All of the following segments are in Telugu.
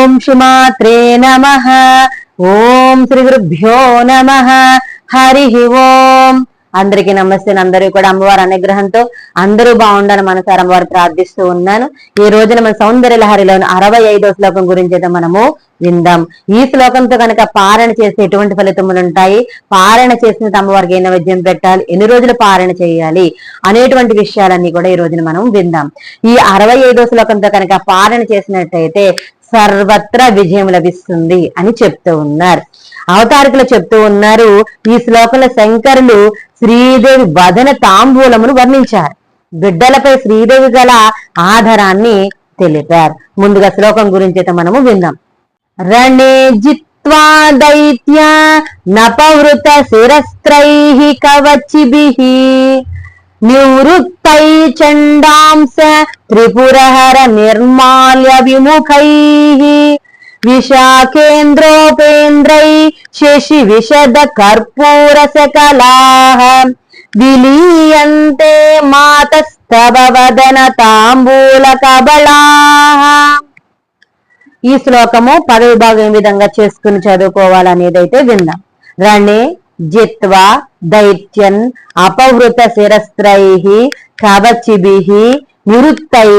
ఓం శ్రీమాత్రే నమ. ఓం శ్రీ గురుభ్యో నమ. హరి ఓం. అందరికీ నమస్తే. అందరూ కూడా అమ్మవారి అనుగ్రహంతో అందరూ బాగుండాలని మనసారి అమ్మవారు ప్రార్థిస్తూ ఉన్నాను. ఈ రోజున మన సౌందర్య లహరిలోని అరవై ఐదో శ్లోకం గురించి అయితే మనము విందాం. ఈ శ్లోకంతో కనుక పారణ చేస్తే ఎటువంటి ఫలితములు ఉంటాయి? పారణ చేసిన అమ్మవారికి ఏ నైవేద్యం పెట్టాలి? ఎన్ని రోజులు పారణ చేయాలి? అనేటువంటి విషయాలన్నీ కూడా ఈ రోజున మనం విందాం. ఈ అరవై ఐదో శ్లోకంతో కనుక పారణ చేసినట్టయితే సర్వత్రా విజయం లభిస్తుంది అని చెప్తూ ఉన్నారు. అవతారికలు చెప్తూ ఉన్నారు ఈ శ్లోకంలో శంకరులు శ్రీదేవి వదన తాంబూలమును వర్ణించారు. బిడ్డలపై శ్రీదేవి గల ఆధారాన్ని తెలిపారు. ముందుగా శ్లోకం గురించి అయితే మనము విందాం. రణే జిత్వా దైత్య నపవృత శిరస్త్రై కవచిభి. నివృత్తై చండాంస త్రిపురహర నిర్మాల్య విముఖై విశాఖేంద్రోపేంద్రై శశి విశద కర్పూర సకలాహ విలీయంతే మాతస్తవ వదన తాంబూల కబళా ఈ శ్లోకము పదవి భాగం ఏ విధంగా చేసుకుని చదువుకోవాలనేదైతే విందాం. రణే జిత్వా దైత్యన్ అపవృత శిరస్త్రై కవచిభి నిరుత్తై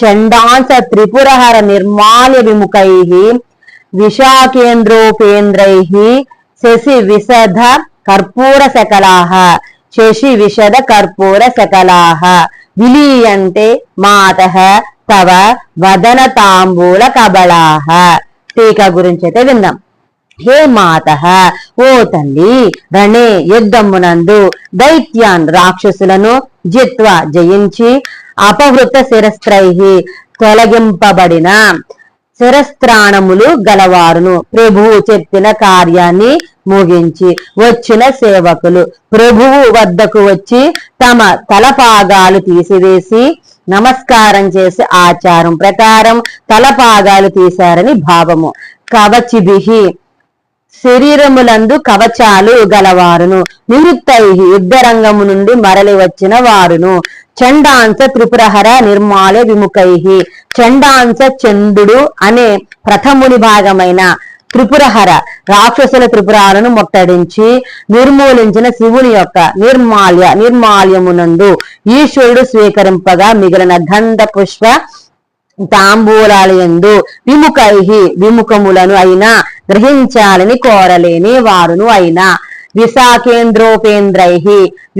చండాంస త్రిపురహర నిర్మాల్య విముఖై విశాఖేంద్రోపేంద్రై శశి విశద కర్పూర సకలాహ శశి విశద కర్పూర సకలాహ విలీయంతే మాతః తవ వదన తాంబూల కబళాహ టీకా గురించి అయితే విందాం హే మాత ఓ తల్లి రణే యుద్ధమునందు దైత్యాన్ రాక్షసులను జిత్వ జయించి అపవృత శిరస్త్రై తొలగింపబడిన శిరస్త్రాణములు గలవారును ప్రభువు చెప్పిన కార్యాన్ని ముగించి వచ్చిన సేవకులు. ప్రభువు వద్దకు వచ్చి తమ తలపాగాలు తీసివేసి నమస్కారం చేసి ఆచారం ప్రకారం తలపాగాలు తీశారని భావము. కవచిభిహి శరీరములందు కవచాలు గలవారును. నివృత్తై యుద్ధరంగము నుండి మరలి వచ్చిన వారును. చండాంస త్రిపురహర నిర్మాల విముఖై చండాంస చందుడు అనే ప్రథముని భాగమైన త్రిపురహర రాక్షసుల త్రిపురాలను ముట్టడించి నిర్మూలించిన శివుని యొక్క నిర్మాల్య నిర్మాల్యమునందు ఈశ్వరుడు స్వీకరింపగా మిగిలిన గంధ పుష్ప తాంబూలాలయందు విముఖై విముఖములను అయినా గ్రహించాలని కోరలేని వారును అయినా విశాఖేంద్రోపేంద్రై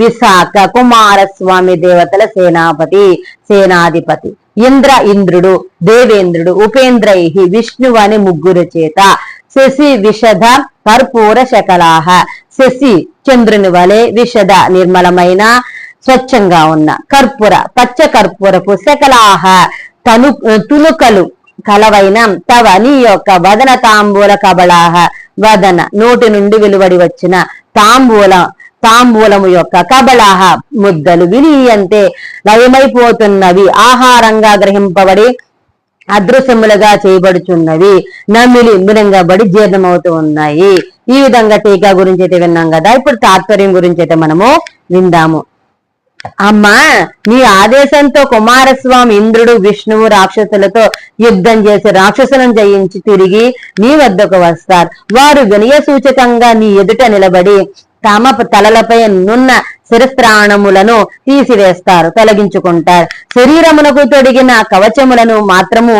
విశాఖ కుమారస్వామి దేవతల సేనాపతి సేనాధిపతి. ఇంద్ర ఇంద్రుడు దేవేంద్రుడు ఉపేంద్రై విష్ణువు అని ముగ్గురు చేత శశి విషద కర్పూర శకలాహ. శశి చంద్రుని వలె విషద నిర్మలమైన స్వచ్ఛంగా ఉన్న కర్పూర పచ్చ కర్పూరపు శకలాహ. తను తునుకలు కలవైన తవ నీ యొక్క వదన తాంబూల కబళాహ వదన నోటి నుండి వెలువడి వచ్చిన తాంబూల తాంబూలము యొక్క కబళాహ ముద్దలు విలీయంతే లయమైపోతున్నవి ఆహారంగా గ్రహింపబడి అదృశ్యములుగా చేయబడుచున్నవి నమిలి మిరంగబడి జీర్ణమవుతూ ఉన్నాయి. ఈ విధంగా టీకా గురించి అయితే విన్నాం కదా. ఇప్పుడు తాత్పర్యం గురించి అయితే మనము విందాము. అమ్మా నీ ఆదేశంతో కుమారస్వామి ఇంద్రుడు విష్ణువు రాక్షసులతో యుద్ధం చేసి రాక్షసులను జయించి తిరిగి నీ వద్దకు వస్తారు. వారు వినయ సూచకంగా నీ ఎదుట నిలబడి తమ తలలపై నున్న శిరస్త్రాణములను తీసివేస్తారు తొలగించుకుంటారు. శరీరమునకు తొడిగిన కవచములను మాత్రము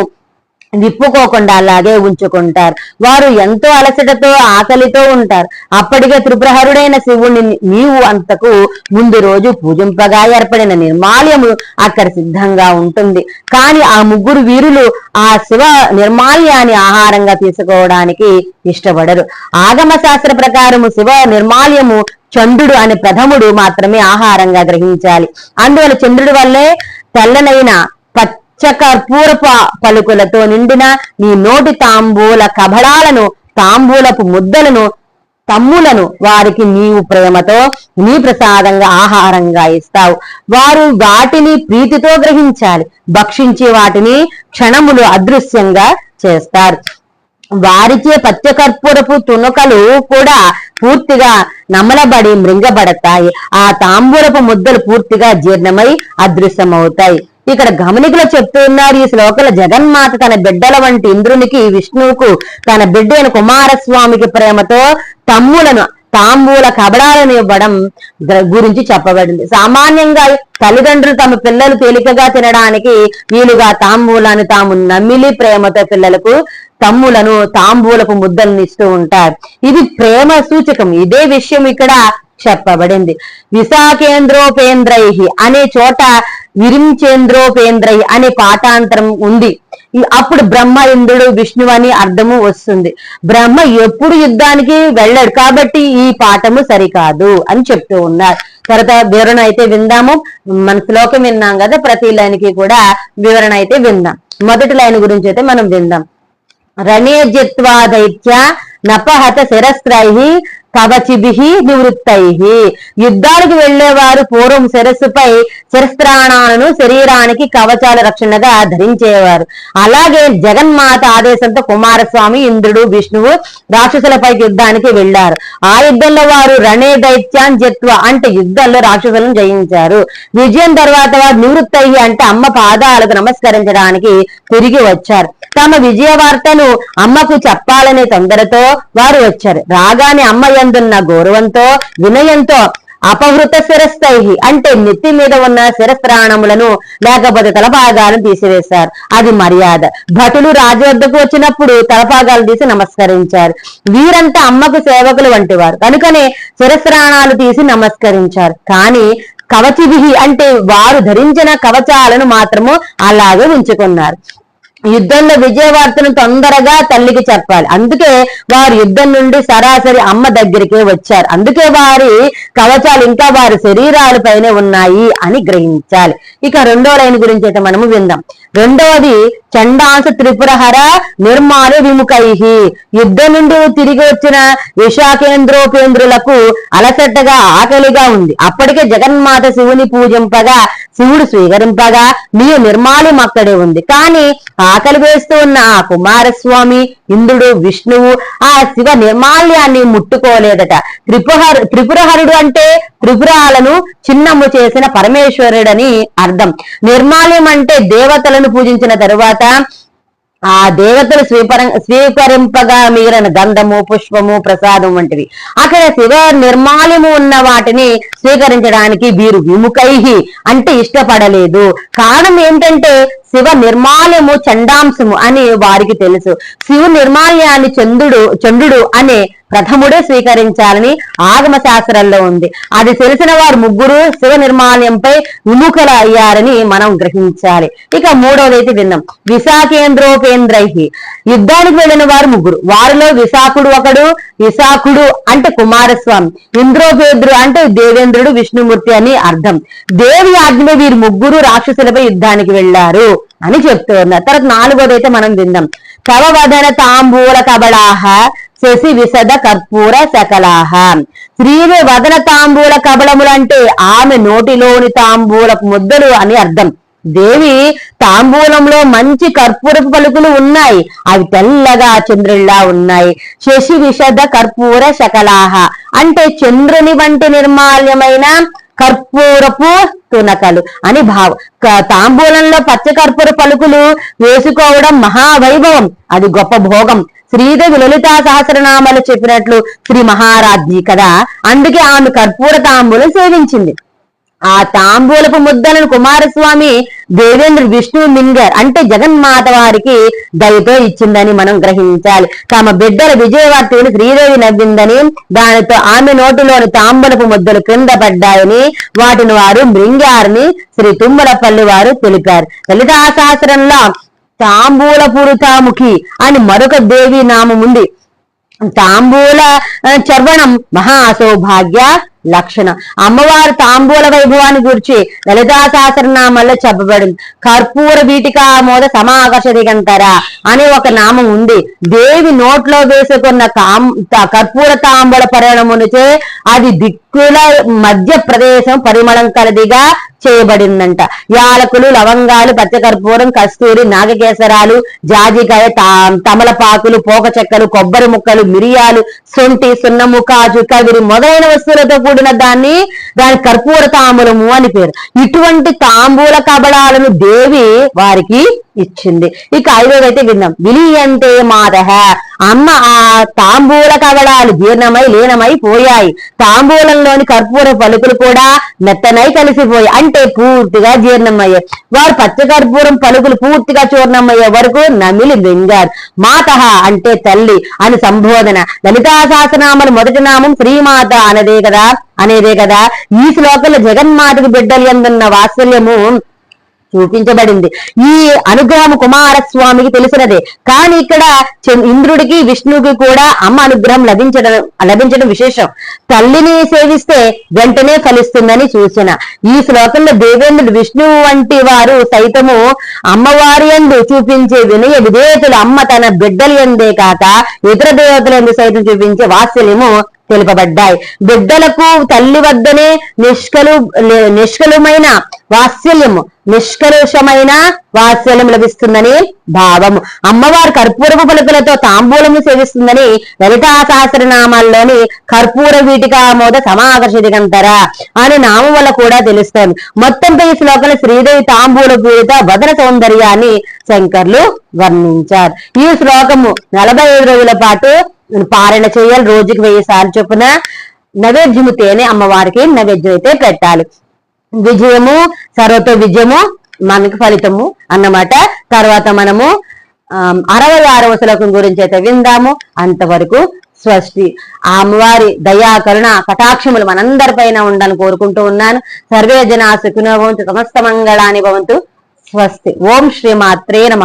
విప్పుకోకుండా అలాగే ఉంచుకుంటారు. వారు ఎంతో అలసటతో ఆకలితో ఉంటారు. అప్పటికే త్రిప్రహరుడైన శివుణ్ణి నీవు అంతకు ముందు రోజు పూజింపగా ఏర్పడిన నిర్మాల్యము అక్కడ సిద్ధంగా ఉంటుంది. కానీ ఆ ముగ్గురు వీరులు ఆ శివ నిర్మాల్యాన్ని ఆహారంగా తీసుకోవడానికి ఇష్టపడరు. ఆగమ శాస్త్ర ప్రకారము శివ నిర్మాల్యము చంద్రుడు అనే ప్రథముడు మాత్రమే ఆహారంగా గ్రహించాలి. అందువల్ల చంద్రుడి వల్లే తెల్లనైన పచ్చ కర్పూరపు పలుకులతో నిండిన నీ నోటి తాంబూల కబడాలను తాంబూలపు ముద్దలను తమ్ములను వారికి నీవు ప్రేమతో నీ ప్రసాదంగా ఆహారంగా ఇస్తావు. వారు వాటిని ప్రీతితో గ్రహించాలి. భక్షించి వాటిని క్షణములు అదృశ్యంగా చేస్తారు. వారిచే పత్యకర్పూరపు తునకలు కూడా పూర్తిగా నమలబడి మృంగబడతాయి. ఆ తాంబూలపు ముద్దలు పూర్తిగా జీర్ణమై అదృశ్యమవుతాయి. ఇక్కడ గమనికలో చెప్తూ ఉన్నారు. ఈ శ్లోకల జగన్మాత తన బిడ్డల వంటి ఇంద్రునికి విష్ణువుకు తన బిడ్డ అయిన కుమారస్వామికి ప్రేమతో తమ్ములను తాంబూల కబడాలను ఇవ్వడం గురించి చెప్పబడింది. సామాన్యంగా తల్లిదండ్రులు తమ పిల్లలు తేలికగా తినడానికి వీలుగా తాంబూలాన్ని తాము నమ్మిలి ప్రేమతో పిల్లలకు తమ్ములను తాంబూలపు ముద్దలను ఇస్తూ ఉంటారు. ఇది ప్రేమ సూచకం. ఇదే విషయం ఇక్కడ చెప్పబడింది. విశాఖేంద్రోపేంద్రై అనే చోట విరించేంద్రోపేంద్రై అనే పాఠాంతరం ఉంది. అప్పుడు బ్రహ్మ ఇంద్రుడు విష్ణు అని అర్థము వస్తుంది. బ్రహ్మ ఎప్పుడు యుద్ధానికి వెళ్ళాడు కాబట్టి ఈ పాఠము సరికాదు అని చెప్తూ ఉన్నారు. తర్వాత వివరణ అయితే విందాము. మన శ్లోకం విన్నాం కదా ప్రతి లైన్కి కూడా వివరణ అయితే విందాం మొదటి లైన్ గురించి అయితే మనం విందాం. రణే జిత్వా దైత్య నపహత శిరస్త్రై కవచిభి నివృత్తై. యుద్ధానికి వెళ్ళేవారు పూర్వం శిరస్సుపై శిరస్త్రాణాలను శరీరానికి కవచాల రక్షణగా ధరించేవారు. అలాగే జగన్మాత ఆదేశంతో కుమారస్వామి ఇంద్రుడు విష్ణువు రాక్షసులపైకి యుద్ధానికి వెళ్ళారు ఆ యుద్ధంలో వారు రణే దైత్యాన్ జత్వ అంటే యుద్ధంలో రాక్షసులను జయించారు. విజయం తర్వాత వారు నివృత్తయ్యి అంటే అమ్మ పాదాలకు నమస్కరించడానికి తిరిగి వచ్చారు. తమ విజయ వార్తను అమ్మకు చెప్పాలనే తొందరతో వారు వచ్చారు. రాగానే అమ్మ ఎందున్న గౌరవంతో వినయంతో అపహృత శిరస్థై అంటే నెత్తి మీద ఉన్న శిరస్త్రాణములను లేకపోతే తలపాగాలను తీసివేశారు. అది మర్యాద. భటులు రాజు వద్దకు వచ్చినప్పుడు తలపాగాలు తీసి నమస్కరించారు. వీరంతా అమ్మకు సేవకులు వంటి వారు కనుకనే శిరస్త్రాణాలు తీసి నమస్కరించారు. కానీ కవచివిహి అంటే వారు ధరించిన కవచాలను మాత్రము అలాగే ఉంచుకున్నారు. యుద్ధంలో విజయవార్తను తొందరగా తల్లికి చెప్పాలి. అందుకే వారు యుద్ధం నుండి సరాసరి అమ్మ దగ్గరికే వచ్చారు. అందుకే వారి కవచాలు ఇంకా వారి శరీరాల పైనే ఉన్నాయి అని గ్రహించాలి. ఇక రెండో లైన్ గురించి అయితే మనము విందాం. రెండవది చండాంశ త్రిపురహర నిర్మాణ విముఖైహి యుద్ధం నుండి తిరిగి వచ్చిన విశాఖేంద్రోపేంద్రులకు అలసట్టగా ఆకలిగా ఉంది. అప్పటికే జగన్మాత శివుని పూజింపగా శివుడు స్వీకరింపగా నీవు నిర్మాణం అక్కడే ఉంది. కానీ ఆకలి వేస్తూ ఉన్న ఆ కుమారస్వామి ఇంద్రుడు విష్ణువు ఆ శివ నిర్మాల్యాన్ని ముట్టుకోలేదట. త్రిపుహర్ త్రిపురహరుడు అంటే త్రిపురాలను చిన్నము చేసిన పరమేశ్వరుడని అర్థం. నిర్మాల్యం అంటే దేవతలను పూజించిన తరువాత ఆ దేవతలు స్వీకర స్వీకరింపగా మిగిలిన గంధము పుష్పము ప్రసాదం వంటివి. అక్కడ శివ నిర్మాల్యము ఉన్న వాటిని స్వీకరించడానికి వీరు విముఖైహి అంటే ఇష్టపడలేదు. కారణం ఏంటంటే శివ నిర్మాల్యము చండాంశము అని వారికి తెలుసు. శివ నిర్మాల్యాన్ని చంద్రుడు చంద్రుడు అనే ప్రథముడే స్వీకరించాలని ఆగమ శాస్త్రంలో ఉంది. అది తెలిసిన వారు ముగ్గురు శివ నిర్మాల్యంపై విముఖలు అయ్యారని మనం గ్రహించాలి. ఇక మూడవది అయితే విన్నాం. విశాఖేంద్రోపేంద్రై యుద్ధానికి వెళ్ళిన వారు ముగ్గురు. వారిలో విశాఖుడు ఒకడు విశాఖుడు అంటే కుమారస్వామి. ఇంద్రోపేంద్రుడు అంటే దేవేంద్రుడు విష్ణుమూర్తి అని అర్థం. దేవి ఆజ్ఞలో వీరు ముగ్గురు రాక్షసులపై యుద్ధానికి వెళ్ళారు అని చెప్తూ ఉన్నారు. తర్వాత నాలుగోది అయితే మనం విందాం తవ వదన తాంబూల కబళాహ శశి విశద కర్పూర సకలాహ. స్త్రీవి వదన తాంబూల కబళములంటే ఆమె నోటిలోని తాంబూల ముద్దలు అని అర్థం. దేవి తాంబూలంలో మంచి కర్పూరపు పలుకులు ఉన్నాయి. అవి తెల్లగా చంద్రుల్లా ఉన్నాయి. శశి విషద కర్పూర శకలాహ అంటే చంద్రుని వంటి నిర్మాల్యమైన కర్పూరపు తునకలు అని భావం. తాంబూలంలో పచ్చ కర్పూర పలుకులు వేసుకోవడం మహావైభవం. అది గొప్ప భోగం. శ్రీదేవి లలితా సహస్రనామాలు చెప్పినట్లు శ్రీ మహారాజ్ఞి కదా అందుకే ఆమె కర్పూర తాంబూలం సేవించింది. ఆ తాంబూలపు ముద్దలను కుమారస్వామి దేవేంద్ర విష్ణు మింగర్ అంటే జగన్మాత వారికి దయతో ఇచ్చిందని మనం గ్రహించాలి. తమ బిడ్డల విజయవార్తను శ్రీదేవి నవ్విందని దానితో ఆమె నోటిలోని తాంబూలపు ముద్దలు క్రింద పడ్డాయని వాటిని వారు మృంగారని శ్రీ తుమ్మలపల్లి వారు తెలిపారు. లలితా శాస్త్రంలో తాంబూలపురుతాముఖి అని మరొక దేవి నామం ఉంది తాంబూల చర్వణం మహా సౌభాగ్య లక్షణం. అమ్మవారు తాంబూల వైభవాన్ని గురించి లలితా సహస్రనామాల్లో చెప్పబడింది కర్పూర వీటికా మోద సమాకర్ష దిగంతర అనే ఒక నామం ఉంది. దేవి నోట్లో వేసుకున్న కాం కర్పూర తాంబూల పరిణమునిచే అది దిక్కుల మధ్య ప్రదేశం పరిమళం కలదిగా చేయబడిందంట. యాలకులు లవంగాలు పచ్చకర్పూరం కస్తూరి నాగకేసరాలు జాజికాయ తా- తమలపాకులు పోక చెక్కలు కొబ్బరి ముక్కలు మిరియాలు సొంటి సున్నము కాజు కవిరి మొదలైన వస్తువులతో కూడిన దాన్ని దాని కర్పూర తాంబూలము అని పేరు. ఇటువంటి తాంబూల కబళాలను దేవి వారికి ఇచ్చింది. ఇక ఐదోదైతే విందాం విలి అంటే మాదహ అమ్మ ఆ తాంబూల కవడాలు జీర్ణమై లీనమై పోయాయి. తాంబూలంలోని కర్పూర పలుకులు కూడా మెత్తనై కలిసిపోయాయి. అంటే పూర్తిగా జీర్ణమయ్యాయి వారు పచ్చ కర్పూరం పలుకులు పూర్తిగా చూర్ణమయ్యే వరకు నమిలి మింగారు. మాతహ అంటే తల్లి అని సంబోధన. లలితా శాసనామల మొదటి నామం శ్రీమాత అనదే కదా? అనేదే కదా? ఈ శ్లోకంలో జగన్మాతకు బిడ్డలు ఎందున్న వాత్సల్యము చూపించబడింది. ఈ అనుగ్రహం కుమారస్వామికి తెలిసినదే కానీ ఇక్కడ ఇంద్రుడికి విష్ణువుకి కూడా అమ్మ అనుగ్రహం లభించడం లభించడం విశేషం. తల్లిని సేవిస్తే వెంటనే ఫలిస్తుందని సూచన. ఈ శ్లోకంలో దేవేంద్రుడు విష్ణువు వంటి వారు సైతము అమ్మవారి ఎందు చూపించే వినయ విధేయతలు అమ్మ తన బిడ్డలు ఎందే కాక ఇతర దేవతల ఎందు సైతం చూపించే వాత్సల్యము తెలుపబడ్డాయి. బిడ్డలకు తల్లి వద్దనే నిష్కలు నిష్కలమైన వాత్సల్యము నిష్కలుషమైన వాత్సల్యం లభిస్తుందని భావము. అమ్మవారు కర్పూరపు పలుకులతో తాంబూలము సేవిస్తుందని లలితా సహస్రనామాల్లోని కర్పూర వీటికామోద సమాకర్షిదిగంతర అనే నామం వల్ల కూడా తెలుస్తోంది మొత్తంపై ఈ శ్లోకంలో శ్రీదేవి తాంబూల పీడిత వదన సౌందర్యాన్ని శంకర్లు వర్ణించారు. ఈ శ్లోకము నలభై ఐదు రోజుల పాటు పారాయణ చేయాలి రోజుకి వెయ్యి సార్లు చొప్పున నైవేద్యము తేనే అమ్మవారికి నైవేద్యం అయితే పెట్టాలి. విజయము సర్వతో విజయము మనకి ఫలితము అన్నమాట. తర్వాత మనము అరవై ఆరవ శ్లోకం గురించి అయితే విందాము. అంతవరకు స్వస్తి. ఆ అమ్మవారి దయా కరుణ కటాక్షములు మనందరిపైన ఉండాలని కోరుకుంటూ ఉన్నాను. సర్వే జనా సుఖినో భవంతు సమస్త మంగళాన్ని భవంతు. స్వస్తి. ఓం శ్రీ మాత్రే నమ.